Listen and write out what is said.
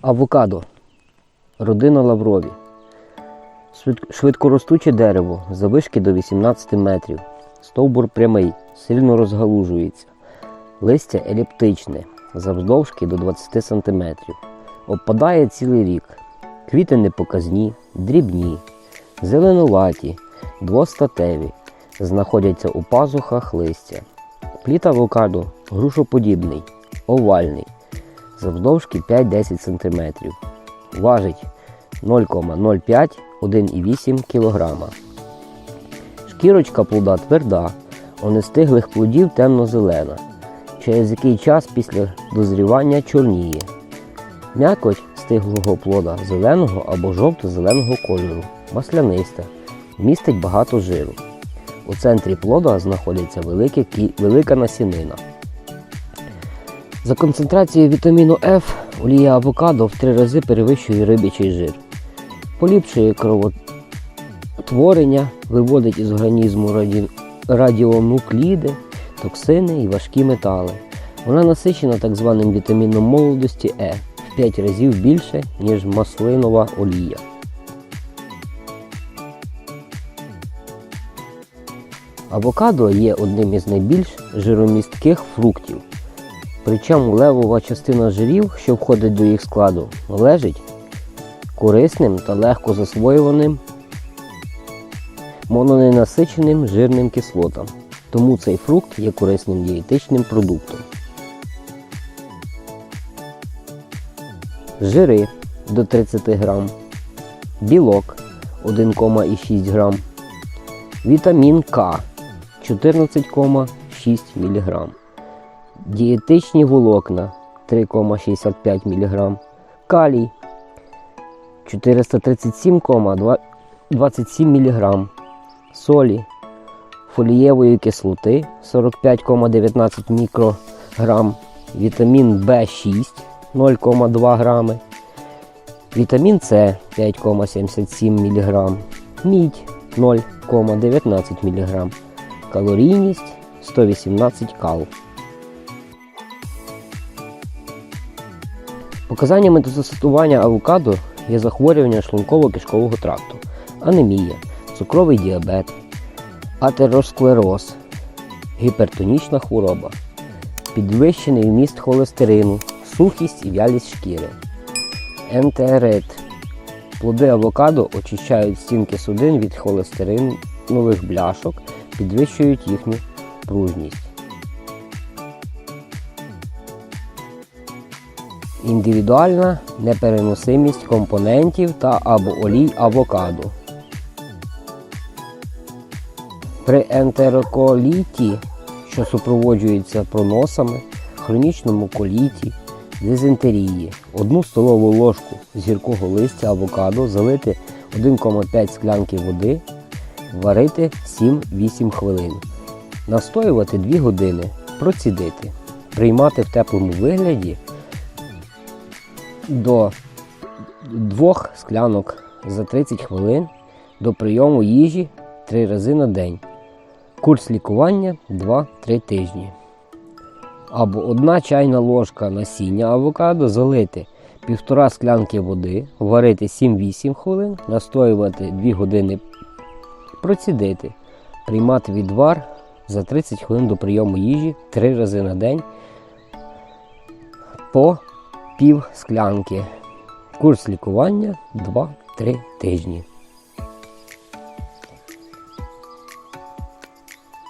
Авокадо. Родина лаврові. Швид- Швидкоростуче дерево, завишки до 18 метрів. Стовбур прямий, сильно розгалужується. Листя еліптичне, завдовжки до 20 см. Обпадає цілий рік. Квіти непоказні, дрібні, зеленуваті, двостатеві, знаходяться у пазухах листя. Плід авокадо грушоподібний, овальний, завдовжки 5-10 см. Важить 0,05-1,8 кг. Шкірочка плода тверда, у нестиглих плодів темно-зелена, через який час після дозрівання чорніє. М'якоть стиглого плода зеленого або жовто-зеленого кольору, масляниста, містить багато жиру. У центрі плода знаходиться велика насінина. За концентрацією вітаміну F олія авокадо в три рази перевищує рибячий жир. Поліпшує кровотворення, виводить із організму раді... радіонукліди, токсини і важкі метали. Вона насичена так званим вітаміном молодості Е в 5 разів більше, ніж маслинова олія. Авокадо є одним із найбільш жиромістких фруктів. Причому левова частина жирів, що входить до їх складу, належить корисним та легко засвоюваним мононенасиченим жирним кислотам. Тому цей фрукт є корисним дієтичним продуктом. Жири до 30 грам, білок 1,6 грам, вітамін К 14,6 мг, дієтичні волокна 3,65 мг, калій 437,27 мг, солі, фолієвої кислоти 45,19 мікрограм, вітамін В6 0,2 грами, вітамін С 5,77 мг, мідь 0,19 мг, калорійність 118 кал. Показаннями до застосування авокадо є захворювання шлунково-кишкового тракту, анемія, цукровий діабет, атеросклероз, гіпертонічна хвороба, підвищений вміст холестерину, сухість і вялість шкіри, ентерит. Плоди авокадо очищають стінки судин від холестеринових бляшок, підвищують їхню пружність. Індивідуальна непереносимість компонентів та або олій авокадо. При ентероколіті, що супроводжується проносами, хронічному коліті, дизентерії, одну столову ложку з гіркого листя авокадо залити 1,5 склянки води, варити 7-8 хвилин, настоювати 2 години, процідити, приймати в теплому вигляді до 2 склянок за 30 хвилин до прийому їжі 3 рази на день. Курс лікування 2-3 тижні. Або одна чайна ложка насіння авокадо залити півтора склянки води, варити 7-8 хвилин, настоювати 2 години, процідити, приймати відвар за 30 хвилин до прийому їжі 3 рази на день по пів склянки. Курс лікування 2-3 тижні.